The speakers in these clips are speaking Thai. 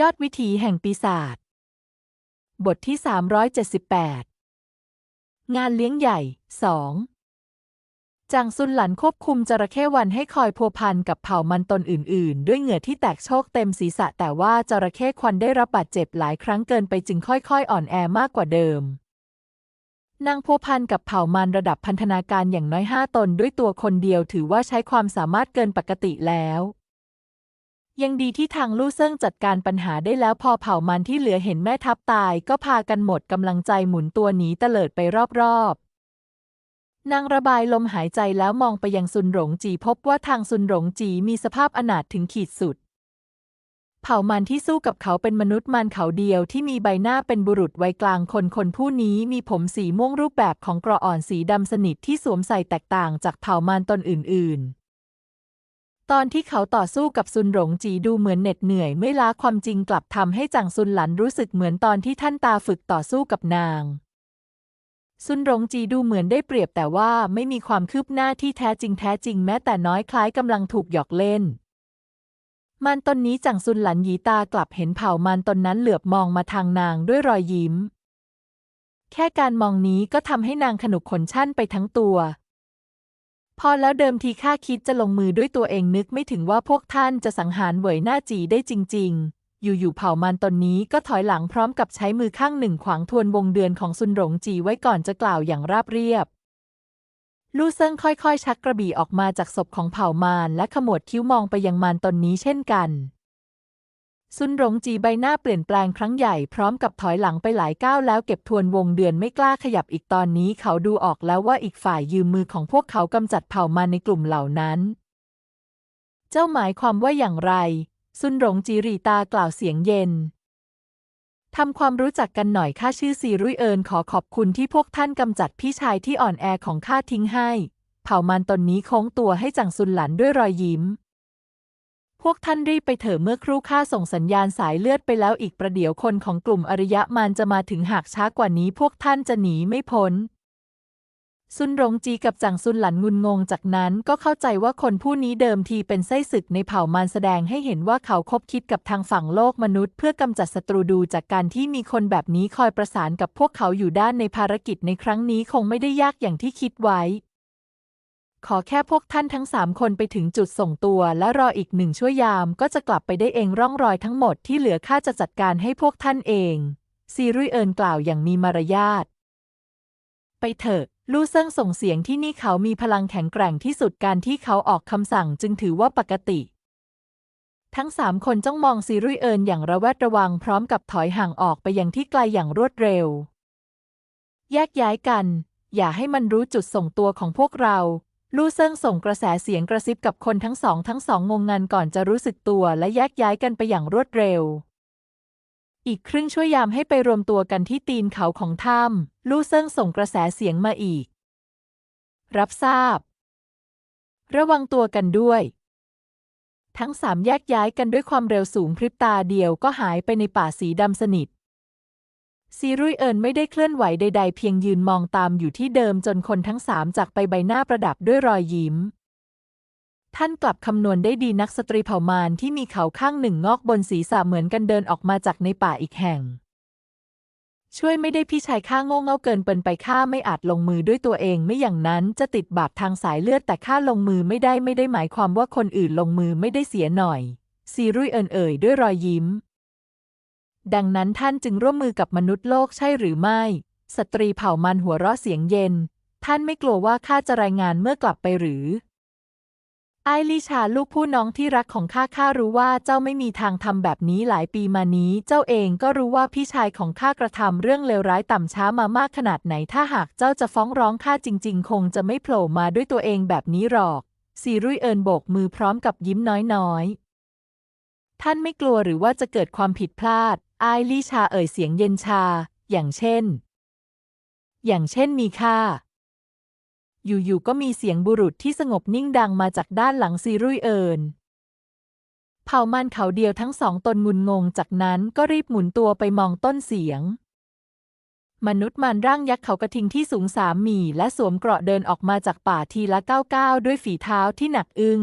ยอดวิถีแห่งปีศาจ บทที่ 378 งานเลี้ยงใหญ่2จางซุนหลันควบคุมจระเข้วันให้คอยพัวพันกับเผ่ามันตนอื่น ๆ ด้วยเหงื่อที่แตกโชกเต็มศีรษะแต่ว่าจระเข้ควันได้รับบาดเจ็บหลายครั้งเกินไปจึงค่อยๆ อ่อนแอมากกว่าเดิม นางพัวพันกับเผ่ามันระดับพันธนาการอย่างน้อยห้าตนด้วยตัวคนเดียวถือว่าใช้ความสามารถเกินปกติแล้ว ยังดีที่ทางลู่เซิ่งจัดการปัญหาได้แล้วพอเผ่ามันที่เหลือเห็นแม่ทัพตาย ก็พากันหมดกำลังใจหมุนตัวหนีเตลิดไปรอบๆ นางระบายลมหายใจแล้วมองไปยังซุนหลงจีพบว่าทางซุนหลงจีมีสภาพอนาถถึงขีดสุด เผ่ามันที่สู้กับเขาเป็นมนุษย์มันเขาเดียวที่มีใบหน้าเป็นบุรุษวัยกลางคนคนผู้นี้มีผมสีม่วงรูปแบบของกระอ่อนสีดำสนิทที่สวมใส่แตกต่างจากเผ่ามันตนอื่นๆ ตอนที่เขาต่อสู้กับซุนหลงจีดูเหมือนเหน็ดเหนื่อยไม่ล้าความจริงกลับทำให้จังซุนหลันรู้สึกเหมือนตอนที่ท่านตาฝึกต่อสู้กับนาง ซุนหลงจีดูเหมือนได้เปรียบแต่ว่าไม่มีความคืบหน้าที่แท้จริงแท้จริงแม้แต่น้อยคล้ายกำลังถูกหยอกเล่น มันตนนี้จังซุนหลันหยีตากลับเห็นเผ่ามันตนนั้นเหลือบมองมาทางนางด้วยรอยยิ้ม แค่การมองนี้ก็ทำให้นางขนุกขนชั่นไปทั้งตัว พอแล้วเดิมทีข้าคิดจะลงมือด้วยตัวเองนึกไม่ถึงว่าพวกท่านจะสังหารเหวยหน้าจีได้จริง ๆอยู่ๆเผ่ามันตนนี้ก็ถอยหลังพร้อมกับใช้มือข้างหนึ่งขวางทวนวงเดือนของซุนหลงจีไว้ก่อนจะกล่าวอย่างราบเรียบ ลู่เซิงค่อยๆ ชักกระบี่ออกมาจากศพของเผ่ามารและขมวดคิ้วมองไปยังมันตนนี้เช่นกัน ซุนหลงจีใบหน้าเปลี่ยนแปลงครั้งใหญ่พร้อมกับถอยหลังไปหลายก้าวแล้วเก็บทวนวงเดือนไม่กล้าขยับอีกตอนนี้เขาดูออกแล้วว่าอีกฝ่ายยืมมือของพวกเขากำจัดเผ่ามาในกลุ่มเหล่านั้น เจ้าหมายความว่าอย่างไร ซุนหลงจีรีตากล่าวเสียงเย็นทำความรู้จักกันหน่อยข้าชื่อซีรุ่ยเอินขอขอบคุณที่พวกท่านกำจัดพี่ชายที่อ่อนแอของข้าทิ้งให้ เผ่ามันตนนี้โค้งตัวให้จังซุนหลันด้วยรอยยิ้ม พวกท่านรีบไปเถอะเมื่อครู่ข้าส่งสัญญาณสายเลือดไปแล้วอีกประเดี๋ยวคนของกลุ่มอริยะมารจะมาถึงหากช้ากว่านี้พวกท่านจะหนีไม่พ้น ซุนหลงจีกับจังซุนหลันงุนงงจากนั้นก็เข้าใจว่าคนผู้นี้เดิมทีเป็นไส้ศึกในเผ่ามารแสดงให้เห็นว่าเขาคบคิดกับทางฝั่งโลกมนุษย์ เพื่อกำจัดศัตรูดูจากการที่มีคนแบบนี้คอยประสานกับพวกเขาอยู่ด้านในภารกิจในครั้งนี้คงไม่ได้ยากอย่างที่คิดไว้ ขอแค่พวกท่านทั้งสามคนไปถึงจุดส่งตัว และรออีกหนึ่งชั่วยามก็จะกลับไปได้เองร่องรอยทั้งหมดที่เหลือข้าจะจัดการให้พวกท่านเอง ซีรุยเอินกล่าวอย่างมีมารยาท ไปเถอะ ลู่เซิงส่งเสียงที่นี่เขามีพลังแข็งแกร่งที่สุดการที่เขาออกคำสั่งจึงถือว่าปกติ ทั้งสามคนจ้องมองซีรุยเอินอย่างระแวดระวังพร้อมกับถอยห่างออกไปยังที่ไกลอย่างรวดเร็ว แยกย้ายกัน อย่าให้มันรู้จุดส่งตัวของพวกเรา ลู่เซิงส่งกระแสเสียงกระซิบกับคนทั้งสองทั้งสองงงงันก่อนจะรู้สึกตัวและแยกย้ายกันไปอย่างรวดเร็ว อีกครึ่งช่วยยามให้ไปรวมตัวกันที่ตีนเขาของถ้ำลู่เซิงส่งกระแสเสียงมาอีก รับทราบ ระวังตัวกันด้วย ทั้งสามแยกย้ายกันด้วยความเร็วสูงพริบตาเดียวก็หายไปในป่าสีดำสนิท ซีรุยเอินไม่ได้เคลื่อนไหวใด ๆ เพียงยืนมองตามอยู่ที่เดิมจนคนทั้งสามจากไปใบหน้าประดับด้วยรอยยิ้ม ท่านกลับคำนวณได้ดีนักสตรีเผ่ามารที่มีเขาข้างหนึ่งงอกบนศีรษะเหมือนกันเดินออกมาจากในป่าอีกแห่ง ช่วยไม่ได้พี่ชายข้าโง่เง่าเกินเปินไปข้าไม่อาจลงมือด้วยตัวเองไม่อย่างนั้นจะติดบาปทางสายเลือดแต่ข้าลงมือไม่ได้ไม่ได้หมายความว่าคนอื่นลงมือไม่ได้เสียหน่อยซีรุยเอินเอ่ยด้วยรอยยิ้ม ดังนั้นท่านจึงร่วมมือกับมนุษย์โลกใช่หรือไม่ สตรีเผ่ามันหัวเราะเสียงเย็น ท่านไม่กลัวว่าข้าจะรายงานเมื่อกลับไปหรือ ไอลิชาลูกผู้น้องที่รักของข้าข้ารู้ว่าเจ้าไม่มีทางทำแบบนี้หลายปีมานี้ เจ้าเองก็รู้ว่าพี่ชายของข้ากระทำเรื่องเลวร้ายต่ำช้ามามากขนาดไหน ถ้าหากเจ้าจะฟ้องร้องข้าจริง ๆ คงจะไม่โผล่มาด้วยตัวเองแบบนี้หรอกซีรุ่ยเอินโบกมือพร้อมกับยิ้มน้อยๆท่านไม่กลัวหรือว่าจะเกิดความผิดพลาด ไอลิชาเอ่ยเสียงเย็นชา อย่างเช่น อย่างเช่นมีค่า อยู่ๆก็มีเสียงบุรุษที่สงบนิ่งดังมาจากด้านหลังซีรุ่ยเอินเผ่ามันเขาเดียวทั้งสองตนงุนงง จากนั้นก็รีบหมุนตัวไปมองต้นเสียง มนุษย์มันร่างยักษ์เขากระทิงที่สูงสามหมี่และสวมเกราะเดินออกมาจากป่าทีละก้าวก้าวด้วยฝีเท้าที่หนักอึ้ง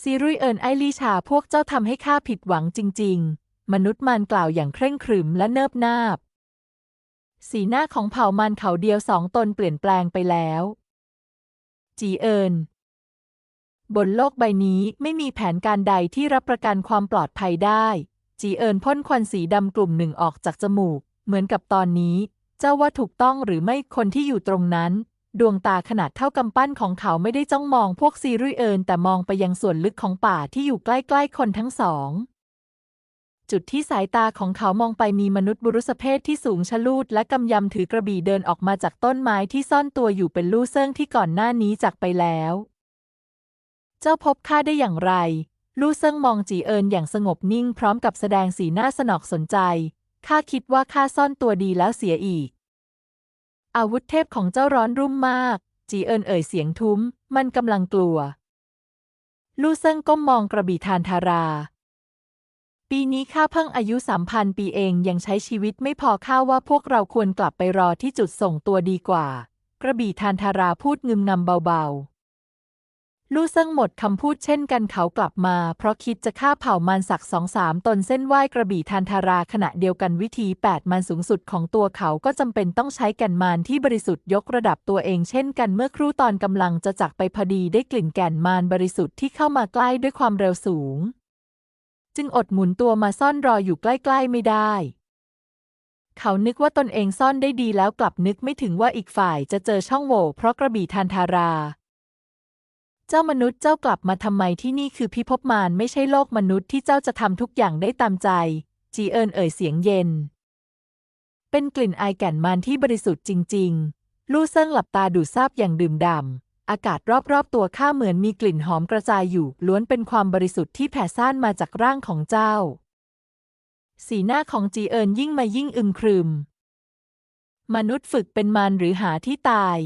ซีรุยเอินไอลี่ชาพวกเจ้าทำให้ข้าผิดหวังจริง ๆ มนุษย์มันกล่าวอย่างเคร่งครึมและเนิบนาบ สีหน้าของเผ่ามันเขาเดียวสองตนเปลี่ยนแปลงไปแล้ว จีเอินบนโลกใบนี้ไม่มีแผนการใดที่รับประกันความปลอดภัยได้ จีเอินพ่นควันสีดำกลุ่มหนึ่งออกจากจมูก เหมือนกับตอนนี้ เจ้าว่าถูกต้องหรือไม่คนที่อยู่ตรงนั้น ดวงตาขนาดเท่ากำปั้นของเขาไม่ได้จ้องมองพวกซีรุยเอินแต่มองไปยังส่วนลึกของป่าที่อยู่ใกล้ๆคนทั้งสอง จุดที่สายตาของเขามองไปมีมนุษย์บุรุษเพศที่สูงชะลูดและกำยำถือกระบี่เดินออกมาจากต้นไม้ที่ซ่อนตัวอยู่เป็นลู่เซิงที่ก่อนหน้านี้จากไปแล้ว เจ้าพบข้าได้อย่างไร ลู่เซิงมองจีเอินอย่างสงบนิ่งพร้อมกับแสดงสีหน้าสนอกสนใจ ข้าคิดว่าข้าซ่อนตัวดีแล้วเสียอีก อาวุธเทพของเจ้าร้อนรุ่มมาก จีเอินเอ่ยเสียงทุ้ม มันกำลังกลัว ลู่เซิงก้มมองกระบี่ทานทารา ปีนี้ข้าเพิ่งอายุสามพันปีเองยังใช้ชีวิตไม่พอข้าว่าพวกเราควรกลับไปรอที่จุดส่งตัวดีกว่า กระบี่ทานทาราพูดงึมงำเบาๆ ลู่เซิ่งหมดคำพูดเช่นกันเขากลับมา เพราะคิดจะฆ่าเผ่ามันสักสองสามตนเส้นไหว้กระบี่ทานทาราขณะเดียวกันวิธีแปดมันสูงสุดของตัวเขาก็จำเป็นต้องใช้แก่นมานที่บริสุทธิ์ยกระดับตัวเองเช่นกันเมื่อครู่ตอนกำลังจะจักไปพอดีได้กลิ่นแก่นมานบริสุทธิ์ที่เข้ามาใกล้ด้วยความเร็วสูง จึงอดหมุนตัวมาซ่อนรออยู่ใกล้ๆไม่ได้ เขานึกว่าตนเองซ่อนได้ดีแล้วกลับนึกไม่ถึงว่าอีกฝ่ายจะเจอช่องโหว่เพราะกระบี่ทานทารา เจ้ามนุษย์เจ้ากลับมาทำไมที่นี่คือพิภพมารไม่ใช่โลกมนุษย์ที่เจ้าจะทำทุกอย่างได้ตามใจ จีเอินเอ่ยเสียงเย็น เป็นกลิ่นอายแก่นมารที่บริสุทธิ์จริง ๆ ลู่เซิ่งหลับตาดูซาบอย่างดื่มด่ำ อากาศรอบๆ ตัวข้าเหมือนมีกลิ่นหอมกระจายอยู่ ล้วนเป็นความบริสุทธิ์ที่แผ่ซ่านมาจากร่างของเจ้า สีหน้าของจีเอินยิ่งมายิ่งอึมครึม มนุษย์ฝึกเป็นมารหรือหาที่ตาย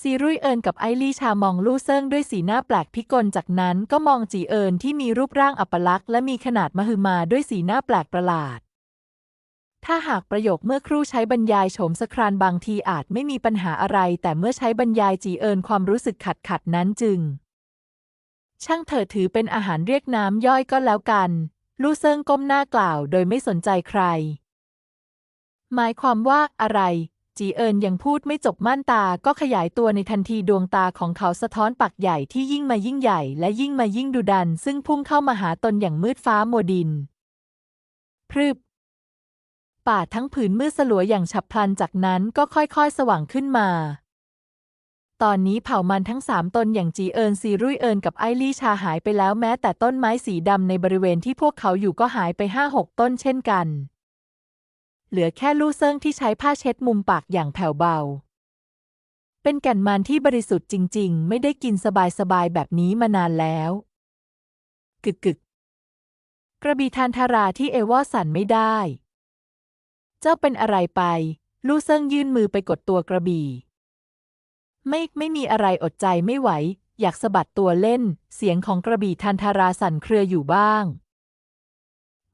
ซีรุยเอินกับไอลี่ชามองลู่เซิงด้วยสีหน้าแปลกพิกลจากนั้นก็มองจีเอินที่มีรูปร่างอัปลักษณ์และมีขนาดมหึมาด้วยสีหน้าแปลกประหลาด ถ้าหากประโยคเมื่อครู่ใช้บรรยายโฉมสครานบางทีอาจไม่มีปัญหาอะไร แต่เมื่อใช้บรรยายจีเอินความรู้สึกขัดขัดนั้นจึง ช่างเถิดถือเป็นอาหารเรียกน้ำย่อยก็แล้วกัน ลู่เซิงก้มหน้ากล่าวโดยไม่สนใจใคร หมายความว่าอะไร จีเอินยังพูดไม่จบม่านตาก็ขยายตัวในทันทีดวงตาของเขาสะท้อนปักใหญ่ที่ยิ่งมายิ่งใหญ่ และยิ่งมายิ่งดุดัน ซึ่งพุ่งเข้ามาหาตนอย่างมืดฟ้าโมวดิน พรึบ ป่าทั้งผืนมืดสลัวอย่างฉับพลันจากนั้นก็ค่อยๆ สว่างขึ้นมา ตอนนี้เผ่ามันทั้งสามตนอย่างจีเอินซีรุ่ยเอินกับไอลี่ชาหายไปแล้วแม้แต่ต้นไม้สีดำในบริเวณที่พวกเขาอยู่ก็หายไปห้าหกต้นเช่นกัน เหลือแค่ลู่เซิงที่ใช้ผ้าเช็ดมุมปากอย่างแผ่วเบา เป็นแก่นมันที่บริสุทธิ์จริง ๆ ไม่ได้กินสบายๆแบบนี้มานานแล้วกึกกึกกระบี่ทานทาราที่เอวอสันไม่ได้ เจ้าเป็นอะไรไป ลู่เซิงยื่นมือไปกดตัวกระบี่ ไม่ไม่มีอะไรอดใจไม่ไหว อยากสะบัดตัวเล่น เสียงของกระบี่ทันทาราสั่นเครืออยู่บ้าง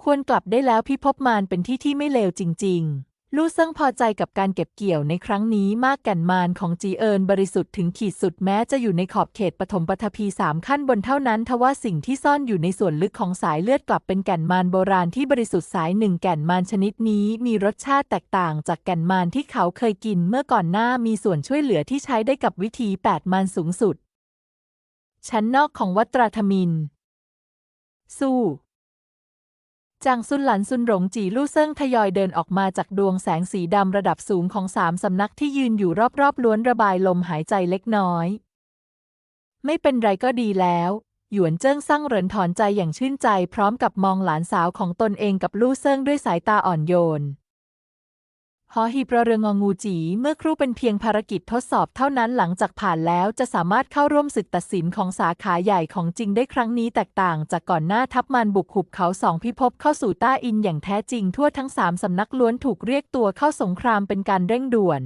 ควรกลับได้แล้วพี่พบมานเป็นที่ที่ไม่เลวจริง ๆ ลู่เซิงพอใจกับการเก็บเกี่ยวในครั้งนี้มากแก่นมารของจีเอินบริสุทธิ์ถึงขีดสุดแม้จะอยู่ในขอบเขตปฐมปฐพีสามขั้นบนเท่านั้นทว่าสิ่งที่ซ่อนอยู่ในส่วนลึกของสายเลือดกลับเป็นแก่นมารโบราณที่บริสุทธิ์สายหนึ่งแก่นมารชนิดนี้มีรสชาติแตกต่างจากแก่นมารที่เขาเคยกินเมื่อก่อนหน้ามีส่วนช่วยเหลือที่ใช้ได้กับวิธีแปดมารสูงสุด ชั้นนอกของวัตราธมิน สู้ จางซุนหลันซุนหลงจีลู่เซิ่งทยอยเดินออกมาจากดวงแสงสีดำระดับสูงของสามสำนักที่ยืนอยู่รอบๆล้วนระบายลมหายใจเล็กน้อย ไม่เป็นไรก็ดีแล้ว หยวนเจิ้งซั่งเหรินถอนใจอย่างชื่นใจพร้อมกับมองหลานสาวของตนเองกับลู่เซิ่งด้วยสายตาอ่อนโยน หอหีบระเรืององูจีเมื่อครู่เป็นเพียงภารกิจทดสอบเท่านั้นหลังจากผ่านแล้วจะสามารถเข้าร่วมศึกตัดสินของสาขาใหญ่ของจริงได้ครั้งนี้แตกต่างจากก่อนหน้าทัพมันบุกหุบเขาสองพิภพเข้าสู่ต้าอินอย่างแท้จริงทั่วทั้งสามสำนักล้วนถูกเรียกตัวเข้าสงครามเป็นการเร่งด่วน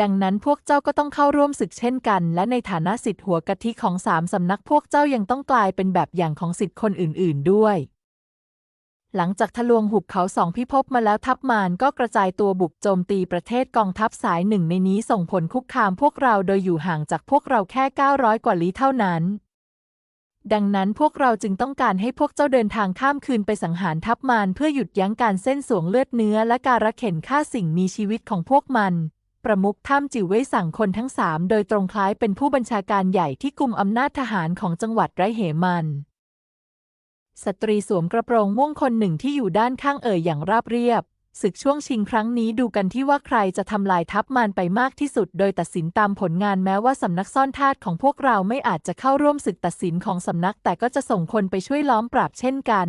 ดังนั้นพวกเจ้าก็ต้องเข้าร่วมศึกเช่นกัน และในฐานะสิทธิหัวกะทิของสามสำนักพวกเจ้ายังต้องกลายเป็นแบบอย่างของสิทธิคนอื่น ๆ ด้วย หลังจากทะลวงหุบเขาสองพิภพมาแล้วทัพมารก็กระจายตัวบุกโจมตีประเทศกองทัพสายหนึ่งในนี้ส่งผลคุกคามพวกเราโดยอยู่ห่างจากพวกเราแค่ 900 กว่าลี้เท่านั้น ดังนั้นพวกเราจึงต้องการให้พวกเจ้าเดินทางข้ามคืนไปสังหารทัพมารเพื่อหยุดยั้งการเส้นสวงเลือดเนื้อและการระเข็นฆ่าสิ่งมีชีวิตของพวกมันประมุขถ้ำจิ๋วไว้สั่งคนทั้งสามโดยตรงคล้ายเป็นผู้บัญชาการใหญ่ที่กุมอำนาจทหารของจังหวัดไรเหมัน สตรีสวมกระโปรงม่วงคนหนึ่งที่อยู่ด้านข้างเอ่ยอย่างราบเรียบ ศึกช่วงชิงครั้งนี้ดูกันที่ว่าใครจะทำลายทัพมารไปมากที่สุด โดยตัดสินตามผลงานแม้ว่าสำนักซ่อนทาสของพวกเราไม่อาจจะเข้าร่วมศึกตัดสินของสำนักแต่ก็จะส่งคนไปช่วยล้อมปราบเช่นกัน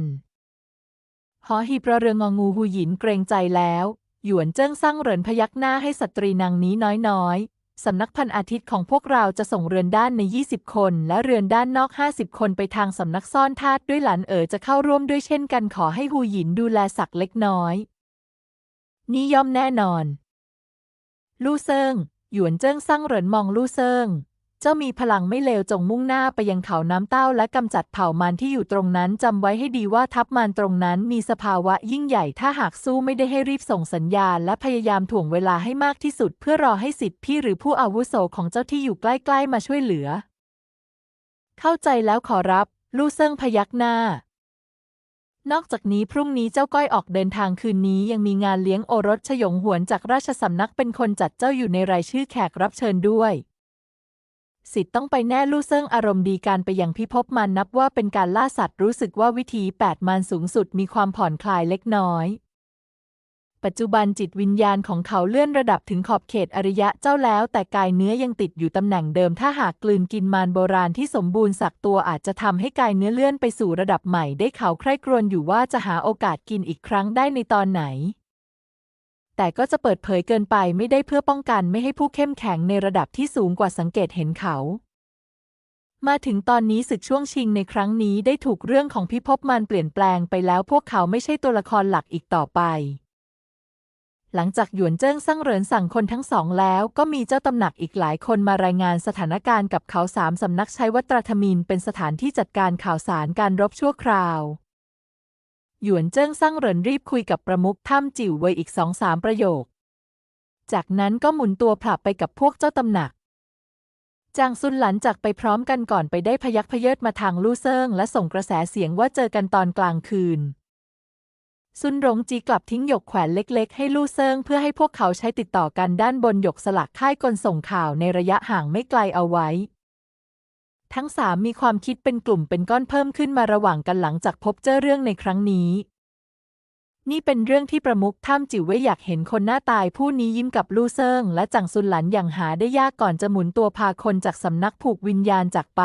หอหีบระเรืองงองูหูหยินเกรงใจแล้ว หยวนเจิ้งสร้างเหรินพยักหน้าให้สตรีนางนี้น้อย สำนักพันอาทิตย์ของพวกเราจะส่งเรือนด้านใน 20 คน และเรือนด้านนอก 50 คนไปทางสำนักซ่อนทาสด้วยหลานเอ๋อจะเข้าร่วมด้วยเช่นกันขอให้หูหยินดูแลสักเล็กน้อย นี่ย่อมแน่นอน ลู่เซิงหยวนเจิ้งสร้างเหรินมองลู่เซิง เจ้ามีพลังไม่เลวจงมุ่งหน้าไปยังเขาน้ำเต้าและกำจัดเผ่ามารที่อยู่ตรงนั้นจำไว้ให้ดีว่าทัพมารตรงนั้นมีสภาวะยิ่งใหญ่ถ้าหากสู้ไม่ได้ให้รีบส่งสัญญาณ และพยายามถ่วงเวลาให้มากที่สุด เพื่อรอให้สิทธิพี่หรือผู้อาวุโสของเจ้าที่อยู่ใกล้ๆมาช่วยเหลือ เข้าใจแล้วขอรับ ลู่เซิงพยักหน้า นอกจากนี้พรุ่งนี้เจ้าก้อยออกเดินทางคืนนี้ยังมีงานเลี้ยงโอรสฉยงหวนจากราชสำนักเป็นคนจัดเจ้าอยู่ในรายชื่อแขกรับเชิญด้วย สิทธิ์ต้องไปแน่ลู่เซิงอารมณ์ดีการไปยังพิภพมันนับว่าเป็นการล่าสัตว์รู้สึกว่าวิธีแปดมันสูงสุดมีความผ่อนคลายเล็กน้อย ปัจจุบันจิตวิญญาณของเขาเลื่อนระดับถึงขอบเขตอริยะเจ้าแล้ว แต่กายเนื้อยังติดอยู่ตำแหน่งเดิม ถ้าหากกลืนกินมารโบราณที่สมบูรณ์สักตัวอาจจะทำให้กายเนื้อเลื่อนไปสู่ระดับใหม่ได้เขาใคร่ครวญอยู่ว่าจะหาโอกาสกินอีกครั้งได้ในตอนไหน แต่ก็จะเปิดเผยเกินไปไม่ได้เพื่อป้องกันไม่ให้ผู้เข้มแข็งในระดับที่สูงกว่าสังเกตเห็นเขา มาถึงตอนนี้ศึกช่วงชิงในครั้งนี้ได้ถูกเรื่องของพิภพมันเปลี่ยนแปลงไปแล้วพวกเขาไม่ใช่ตัวละครหลักอีกต่อไป หลังจากหยวนเจิ้งสั่งเหรินสั่งคนทั้งสองแล้วก็มีเจ้าตำหนักอีกหลายคนมารายงานสถานการณ์กับเขาสามสำนักใช้วัตรธมินเป็นสถานที่จัดการข่าวสารการรบชั่วคราว หยวนเจิ้งสั่งเหรินรีบคุยกับประมุขถ้ำจิ๋วเวยอีกสองสามประโยค จากนั้นก็หมุนตัวผลับไปกับพวกเจ้าตำหนัก จางซุนหลันจากไปพร้อมกันก่อนไปได้พยักพเยิดมาทางลู่เซิงและส่งกระแสเสียงว่าเจอกันตอนกลางคืน ซุนหลงจีกลับทิ้งหยกแขวนเล็กๆ ให้ลู่เซิงเพื่อให้พวกเขาใช้ติดต่อกันด้านบนหยกสลักค่ายกลส่งข่าวในระยะห่างไม่ไกลเอาไว้ ทั้งสามมีความคิดเป็นกลุ่มเป็นก้อนเพิ่มขึ้นมาระหว่างกันหลังจากพบเจอเรื่องในครั้งนี้ นี่เป็นเรื่องที่ประมุขถ้ำจิ๋วไว้อยากเห็นคนหน้าตายผู้นี้ยิ้มกับลู่เซิงและจังซุนหลันอย่างหาได้ยากก่อนจะหมุนตัวพาคนจากสำนักผูกวิญญาณจากไป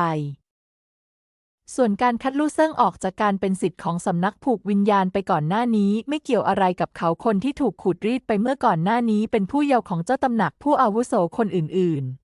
ส่วนการคัดลู่เซิงออกจากการเป็นสิทธิ์ของสำนักผูกวิญญาณไปก่อนหน้านี้ ไม่เกี่ยวอะไรกับเขาคนที่ถูกขูดรีดไปเมื่อก่อนหน้านี้ เป็นผู้เยาว์ของเจ้าตำหนักผู้อาวุโสคนอื่น ๆ